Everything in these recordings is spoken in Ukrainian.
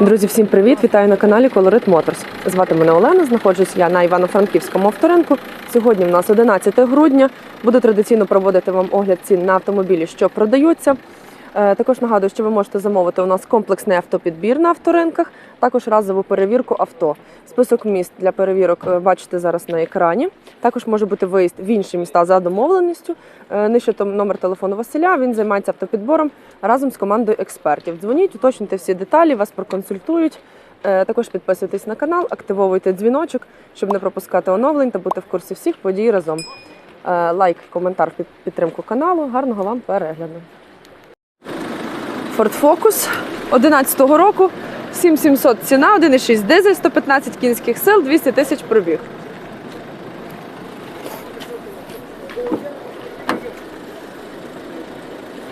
Друзі, всім привіт! Вітаю на каналі Colorit Motors. Звати мене Олена. Знаходжусь я на Івано-Франківському авторинку. Сьогодні в нас 11 грудня. Буду традиційно проводити вам огляд цін на автомобілі, що продаються. Е, Також нагадую, що ви можете замовити у нас комплексний автопідбір на авторинках, також разову перевірку авто. Список міст для перевірок е, бачите зараз на екрані. Також може бути виїзд в інші міста за домовленістю. Е, Нижче там номер телефону Василя. Він займається автопідбором разом з командою експертів. Дзвоніть, уточнюйте всі деталі, вас проконсультують. Також підписуйтесь на канал, активовуйте дзвіночок, щоб не пропускати оновлень та бути в курсі всіх подій разом. Лайк, коментар під підтримку каналу. Гарного вам перегляду. Ford Focus 11-го року, 7700 ціна, 1,6 дизель, 115 кінських сил, 200 тисяч пробіг.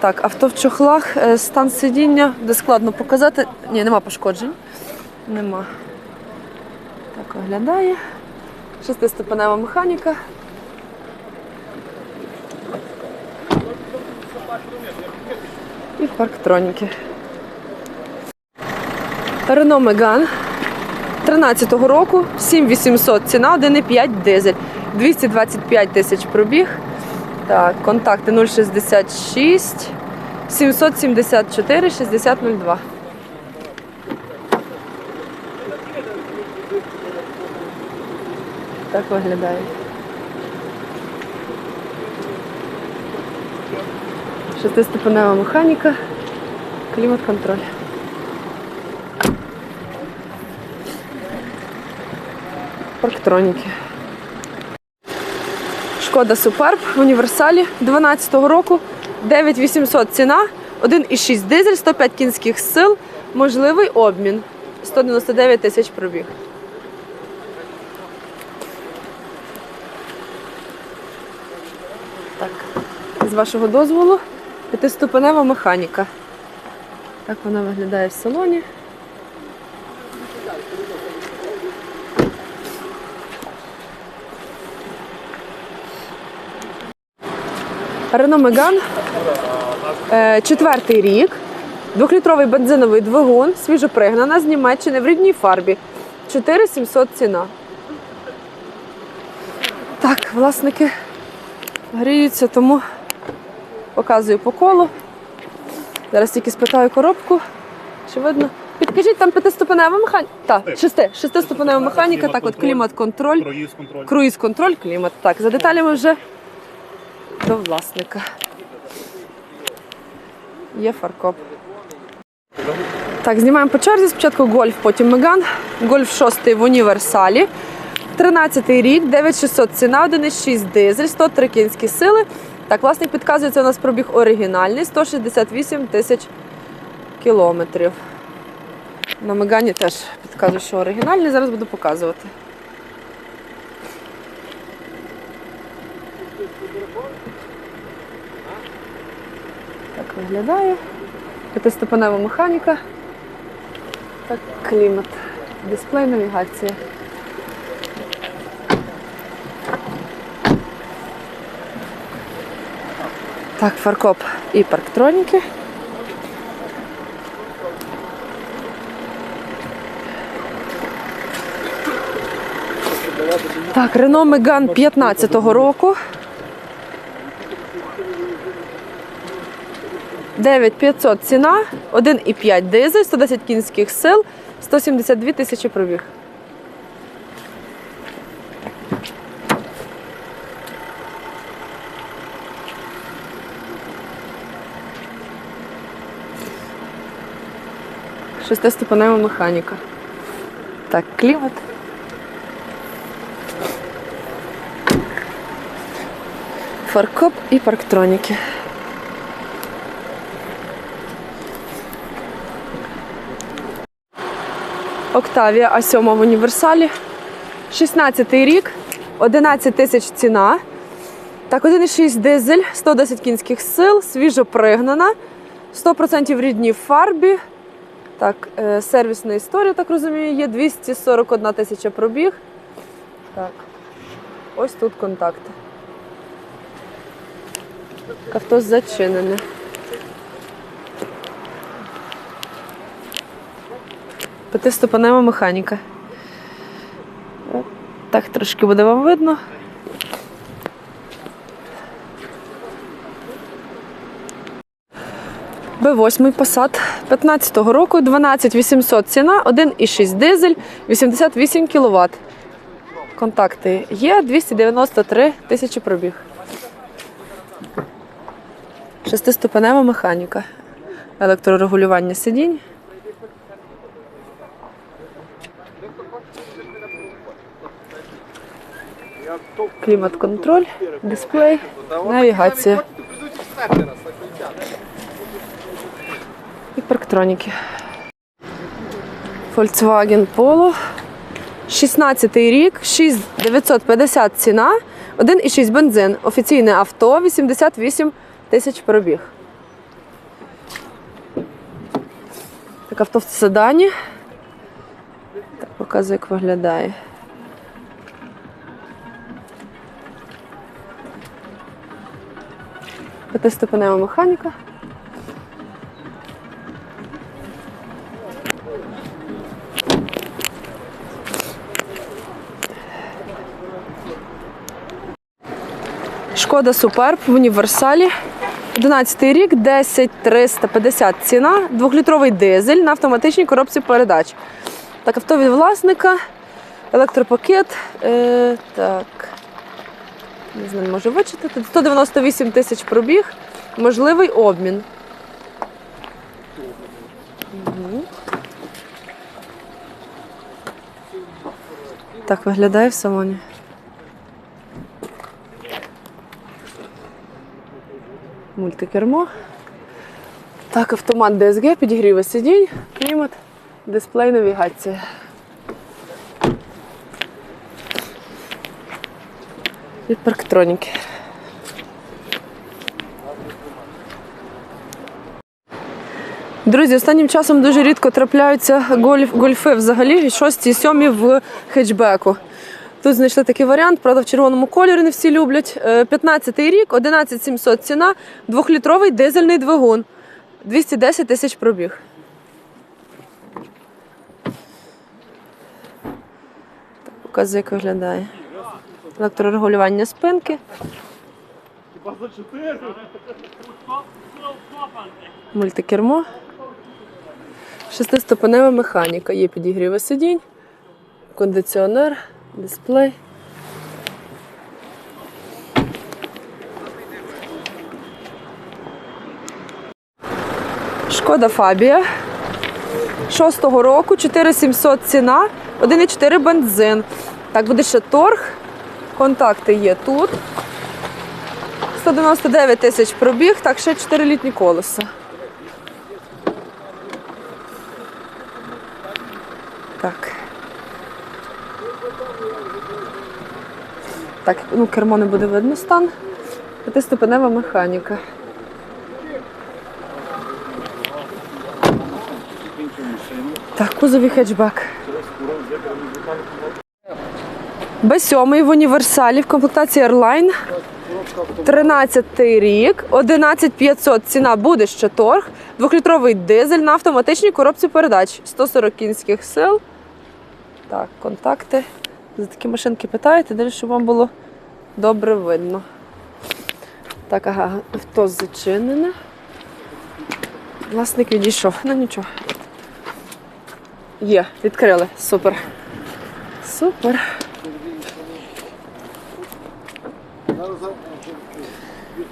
Так, авто в чохлах, е, стан сидіння, де складно показати. Ні, нема пошкоджень. Нема. Так виглядає. Шестиступенева механіка. І парктроніки. Renault Megane 13-го року, 7800 ціна, 1,5 дизель, 225 тисяч пробіг. Так, контакти 066 774 6002. Так виглядає. Шестиступенева механіка, клімат-контроль. Парктроніки. Шкода Суперб в універсалі 12-го року. 9800 ціна, 1,6 дизель, 105 кінських сил, можливий обмін. 199 тисяч пробіг. Так, з вашого дозволу, п'ятиступенева механіка. Так вона виглядає в салоні. Renault Megane, е, четвертий рік, двохлітровий бензиновий двигун, свіжопригнана з Німеччини в рідній фарбі. 4700 ціна. Так, власники гріються, тому показую по колу. Зараз тільки спитаю коробку. Чи видно? Підкажіть, там п'ятиступенева механіка? Так, шести. Шестиступенева механіка, так от клімат-контроль. Круїз контроль. Круїз-контроль, клімат. Так, за деталями вже до власника. Є фаркоп. Так, знімаємо по черзі. Спочатку гольф, потім Меган. Гольф 6 в універсалі. 13 рік, 9600 ціна, 1,6 дизель, 103 кінські сили. Так, власник підказує, це у нас пробіг оригінальний, 168 тисяч кілометрів. На Мегані теж підказує, що оригінальний, зараз буду показувати. Так виглядає. П'ятиступенева механіка. Так, клімат. Дисплей, навігація. Так, фаркоп і парктроніки. Так, Renault Megane 15-го року. 9500 ціна, 1,5 дизель, 110 кінських сил, 172 тисячі пробіг. Шестиступенева механіка. Так, клімат. Фаркоп і парктроніки. Октавія А7 в універсалі. 16 рік, 11 тисяч ціна. Так, 1,6 дизель, 110 кінських сил, свіжо пригнана, 100% в фарбі. Так, е, сервісна історія, так розумію, є 241 тисяча пробіг. Так, ось тут контакти. Авто зачинене. П'ятиступанева механіка. Так, трошки буде вам видно. Б8 Passat 15-го року, 12800 ціна, 1,6 дизель, 88 кВт. Контакти є 293 тисячі пробіг. Шестиступенева механіка. Електрорегулювання сидінь. Клімат-контроль, дисплей, навігація. Парктроніки. Volkswagen Polo. 16 рік, 6950 ціна, 1,6 бензин. Офіційне авто, 88 тисяч пробіг. Так, авто в седані. Так, показую, як виглядає. П'ятиступенева механіка. Шкода Суперб в універсалі. 11 рік, 10350 ціна, двохлітровий дизель на автоматичній коробці передач. Так, авто від власника, електропакет. Е, так. Не знаю, можу вичитати. 198 тисяч пробіг, можливий обмін. Так виглядає в салоні. Мультикермо. Так, автомат DSG, підігріви сидінь, клімат, дисплей, навігація. І парктроніки. Друзі, останнім часом дуже рідко трапляються гольф, гольфи взагалі, шості і сьомі в хетчбеку. Тут знайшли такий варіант, правда, в червоному кольорі не всі люблять. Е, 15-й рік, 11700 ціна, двохлітровий дизельний двигун. 210 тисяч пробіг. Так, показує, як виглядає. Електрорегулювання спинки. Мультикермо. Шестиступенева механіка. Є підігріви сидінь, кондиціонер, дисплей. Шкода Фабія. Шостого року, 4700 ціна, 1,4 бензин. Так, буде ще торг. Контакти є тут. 199 тисяч пробіг, так, ще 4 літні колеса. Так. Так, ну кермо не буде видно стан. П'ятиступенева механіка. Так, кузові хетчбек. Б7 в універсалі в комплектації Airline. 13 рік, 11500 ціна буде ще торг. Двохлітровий дизель на автоматичній коробці передач. 140 кінських сил. Так, контакти. За такі машинки питаєте, далі, щоб вам було добре видно. Так, ага, авто зачинене. Власник відійшов. Ну нічого. Є, відкрили. Супер. Супер.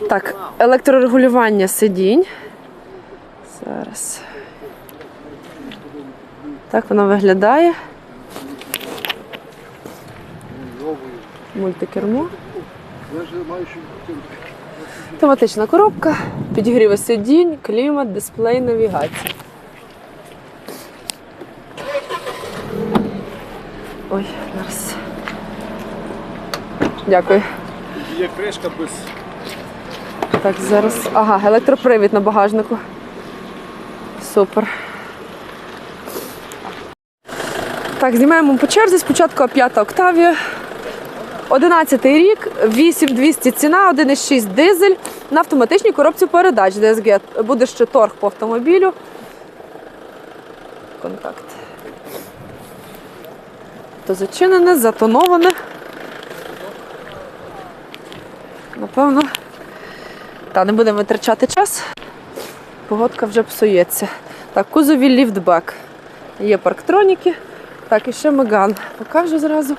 Так, електрорегулювання сидінь. Зараз. Так воно виглядає. Мультикермо. Автоматична коробка, підігріви сидінь, клімат, дисплей, навігація. Ой, зараз. Дякую. Є кришка без Так, зараз. Ага, електропривід на багажнику. Супер. Так, знімаємо по черзі. Спочатку 5 Октавія. 11 рік, 8200 ціна, 1,6 дизель на автоматичній коробці передач DSG. Буде ще торг по автомобілю. Контакт. Авто зачинене, затоноване. Напевно. Та не будемо витрачати час. Погодка вже псується. Так, кузові ліфтбек. Є парктроніки. Так, і ще Меган. Покажу зразу.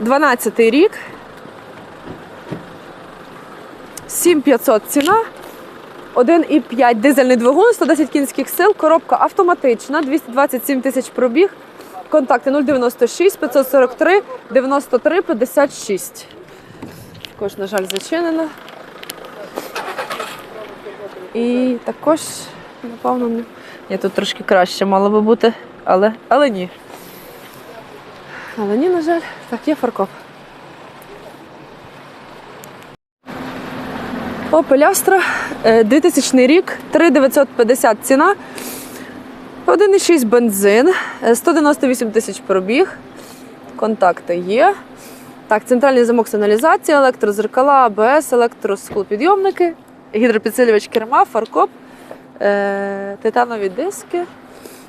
12 рік. 7500 ціна. 1,5 дизельний двигун, 110 кінських сил, коробка автоматична, 227 тисяч пробіг. Контакти 096 543 93 56. Також, на жаль, зачинено. І також, напевно, ні, тут трошки краще мало би бути, але, але ні. Але ні, на жаль, так, є фаркоп. Opel Astra, е, 2000 рік, 3950 ціна, 1,6 бензин, е, 198 тисяч пробіг, контакти є. Так, центральний замок сигналізації, електрозеркала, АБС, електросклопідйомники, гідропідсилювач керма, фаркоп, е, титанові диски.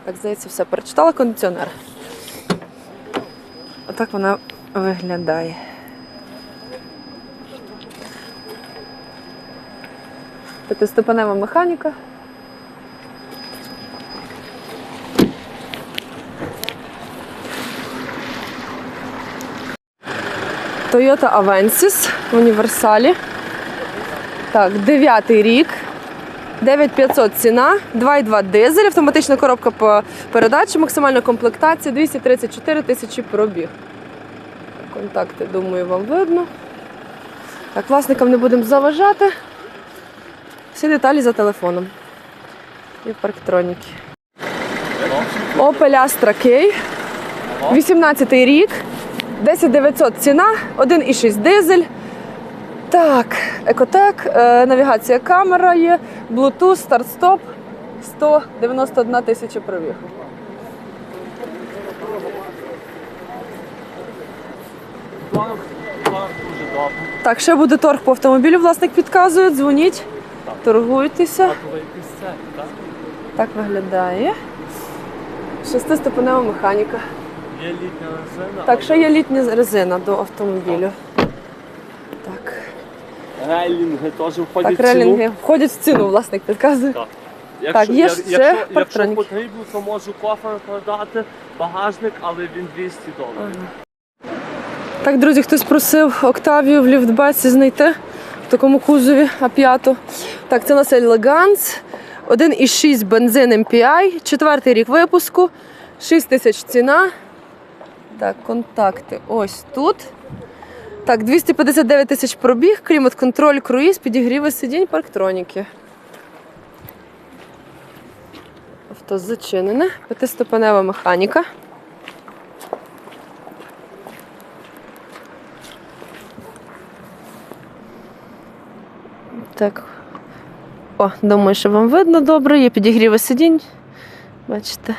Так, здається, все перечитала кондиціонер. Отак вона виглядає. П'ятиступенева механіка. Toyota Avensis в універсалі. Так, дев'ятий рік. 9500 ціна, 2,2 дизель, автоматична коробка по передачі, максимальна комплектація, 234 тисячі пробіг. Контакти, думаю, вам видно. Так, власникам не будемо заважати. Всі деталі за телефоном. І парктроніки. Opel Astra K. 18 рік. 10900 ціна, 1,6 дизель. Так, екотек, е, навігація камера є, Bluetooth, старт-стоп, 191 тисяча пробіг. Банк, банк дуже добре. Так, ще буде торг по автомобілю, власник підказує, дзвоніть, торгуйтеся. Так? Так виглядає. Шестиступенева механіка. Є літня резина. Так, ще є літня резина до автомобілю. Так, теж входять так в ціну. релінги входять в ціну, власник підказує. Так. Так, є я- ще якщо, якщо парктроніки. потрібно, то можу кофер продати, багажник, але він 200 доларів. Так, друзі, хтось просив Октавію в ліфтбесі знайти в такому кузові А5. Так, це у нас Elegance, 1,6 бензин MPI, четвертий рік випуску, 6 тисяч ціна. Так, контакти ось тут. Так, 259 тисяч пробіг, клімат-контроль, круїз, підігріви сидінь, парктроніки. Авто зачинене, п'ятиступенева механіка. Так. О, думаю, що вам видно добре. Є підігріви сидінь. Бачите.